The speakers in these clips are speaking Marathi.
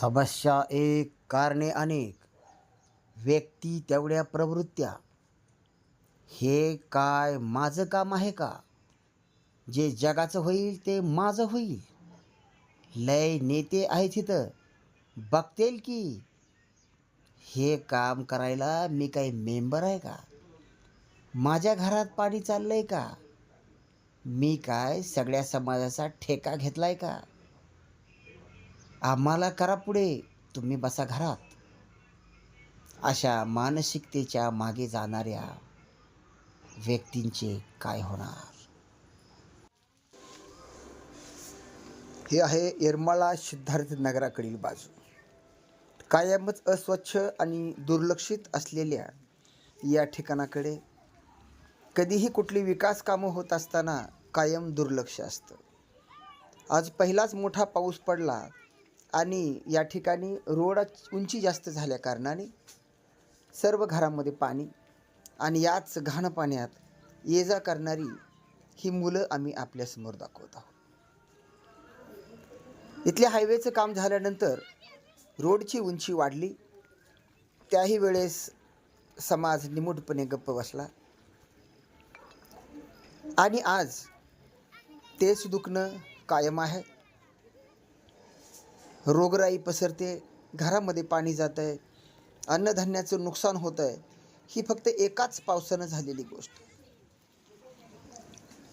समस्या एक कारणे अनेक. व्यक्ती तेवढ्या प्रवृत्त्या. हे काय माझं काम आहे का? जे जगाचं होईल ते माझं होईल. लय नेते आहेत तिथं बघतील की. हे काम करायला मी काही मेंबर आहे का? माझ्या घरात पाणी चाललं आहे का? मी काय सगळ्या समाजाचा ठेका घेतला आहे का? आम्हाला करा पुढे तुम्ही बसा घरात. अशा मानसिकतेच्या मागे जाणाऱ्या व्यक्तींचे काय होणार? हे आहे येरमाळा सिद्धार्थ नगराकडील बाजू. कायमच अस्वच्छ आणि दुर्लक्षित असलेल्या या ठिकाणाकडे कधीही कुठली विकास कामं होत असताना कायम दुर्लक्ष असतं. आज पहिलाच मोठा पाऊस पडला आणि या ठिकाणी रोड उंची जास्त झाल्या कारणाने सर्व घरामध्ये पाणी आणि याच घाण पाण्यात ये जा करणारी ही मुलं आम्ही आपल्यासमोर दाखवत आहोत. इथल्या हायवेचं काम झाल्यानंतर रोडची उंची वाढली. त्याही वेळेस समाज निमूटपणे गप्प बसला. आणि आज तेच दुखणं कायम आहे. रोगराई पसरते घरामध्ये पाणी जात आहे अन्नधान्याचं नुकसान होत आहे ही फक्त एकाच पावसानं झालेली गोष्ट.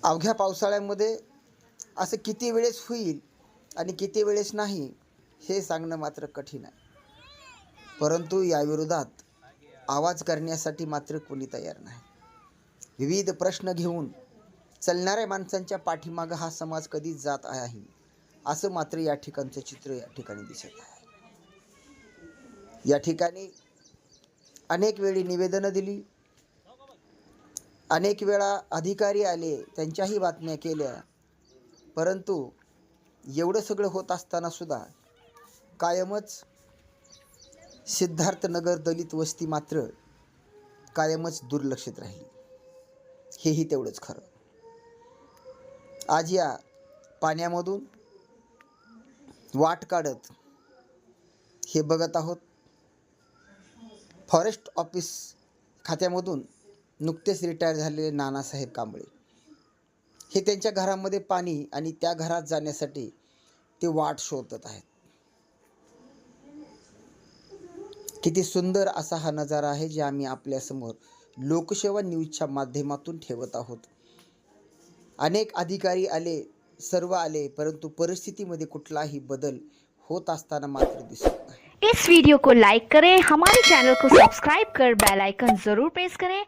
अवघ्या पावसाळ्यामध्ये असं किती वेळेस होईल आणि किती वेळेस नाही हे सांगणं मात्र कठीण आहे. परंतु याविरोधात आवाज करण्यासाठी मात्र कोणी तयार नाही. विविध प्रश्न घेऊन चालणाऱ्या माणसांच्या पाठीमागं हा समाज कधीच जात आहे? असं मात्र या ठिकाणचं चित्र या ठिकाणी दिसत आहे. या ठिकाणी अनेक वेळी निवेदनं दिली. अनेक वेळा अधिकारी आले त्यांच्याही बातम्या केल्या. परंतु एवढं सगळं होत असताना सुद्धा कायमच सिद्धार्थनगर दलित वस्ती मात्र कायमच दुर्लक्षित राहिली. हेही तेवढंच खरं. आज या पाण्यामधून वाट काढत. हे बघत आहोत. फॉरेस्ट ऑफिस खात्यामधून नुकतेच रिटायर झालेले नानासाहेब कांबळे. हे त्यांच्या घरामध्ये पाणी आणि त्या घरात जाण्यासाठी ते वाट शोधत आहेत. किती सुंदर असा हा नजारा आहे जे आम्ही आपल्यासमोर लोकसेवा न्यूजच्या माध्यमातून ठेवत आहोत. अनेक अधिकारी आले सर्व आले परंतु परिस्थितीमध्ये कुठलाही बदल होत असताना मात्र दिसत नाही. इस वीडियो को लाइक करें हमारे चैनल को सब्सक्राइब कर बेल आइकन जरूर प्रेस करें।